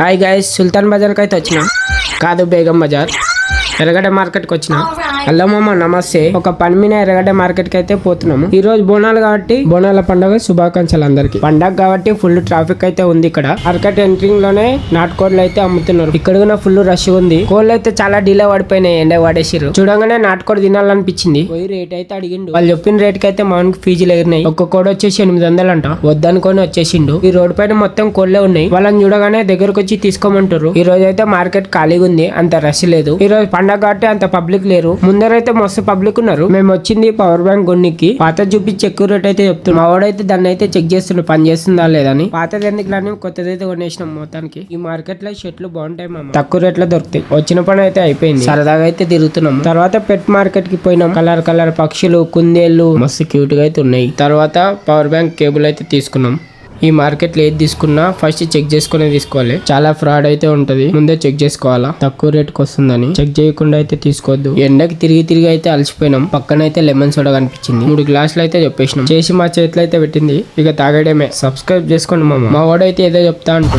High गाय सुलता बजार कहीं तो बेगम बजार? ఎర్రగడ్డ మార్కెట్కి వచ్చిన. హలో మామ నమస్తే. ఒక పని మీద ఎర్రగడ్డ మార్కెట్కి అయితే పోతున్నాము. ఈ రోజు బోనాలు కాబట్టి బోనాల పండుగ శుభాకాంక్షలు అందరికి. పండగ కాబట్టి ఫుల్ ట్రాఫిక్ అయితే ఉంది ఇక్కడ. మార్కెట్ ఎంట్రింగ్లోనే నాటుకోళ్ళు అయితే అమ్ముతున్నారు. ఇక్కడ కూడా ఫుల్ రష్ ఉంది. కోళ్ళు అయితే చాలా డీలే పడిపోయినాయి ఎండ పడేసిరు చూడంగానే నాటుకోడి తినాలనిపించింది. పోయి రేట్ అయితే అడిగిండు. వాళ్ళు చెప్పిన రేట్కి అయితే మామూలు ఫీజులు ఎగిరినాయి. ఒక్క కోడి వచ్చేసి ఎనిమిది వందలు అంట వద్దనుకొని వచ్చేసిండు. ఈ రోడ్ పైన మొత్తం కోళ్ళే ఉన్నాయి. వాళ్ళని చూడగానే దగ్గరకు వచ్చి తీసుకోమంటారు ఈ రోజు అయితే మార్కెట్ ఖాళీగా ఉంది. అంత రష్ లేదు. ఈ రోజు పండగ కాబట్టి అంత పబ్లిక్ లేరు. ముందరైతే మస్తు పబ్లిక్ ఉన్నారు. మేము వచ్చింది పవర్ బ్యాంక్ కొన్నికి పాత చూపించి ఎక్కువ రేట్ అయితే చెప్తున్నాం. మా వాడైతే దాన్ని అయితే చెక్ చేస్తుండు. పని చేస్తుందా లేదని పాతది ఎందుకు కానీ కొత్తది అయితే కొనేసినాం మొత్తానికి. ఈ మార్కెట్లో షర్ట్లు బాగుంటాయి మామ. తక్కువ రేట్లో దొరుకుతాయి. వచ్చిన పని అయితే అయిపోయింది. సరదాగా అయితే తిరుగుతున్నాం. తర్వాత పెట్ మార్కెట్కి పోయినాం. కలర్ కలర్ పక్షులు కుందేళ్ళు మస్తు క్యూట్గా అయితే ఉన్నాయి. తర్వాత పవర్ బ్యాంక్ కేబుల్ అయితే తీసుకున్నాం. ఈ మార్కెట్లో ఏది తీసుకున్నా ఫస్ట్ చెక్ చేసుకునే తీసుకోవాలి. చాలా ఫ్రాడ్ అయితే ఉంటది. ముందే చెక్ చేసుకోవాలా? తక్కువ రేట్కి వస్తుందని. చెక్ చేయకుండా అయితే తీసుకోవద్దు. ఎండకి తిరిగి తిరిగి అయితే అలసిపోయినాం. పక్కన అయితే లెమన్ సోడా కనిపించింది. మూడు గ్లాసులు అయితే చెప్పేసినాం. చేసి మా చేతిలో అయితే పెట్టింది. ఇక తాగడమే. సబ్స్క్రైబ్ చేసుకోండి మామ. మా వాడైతే ఏదో చెప్తా అంటాడు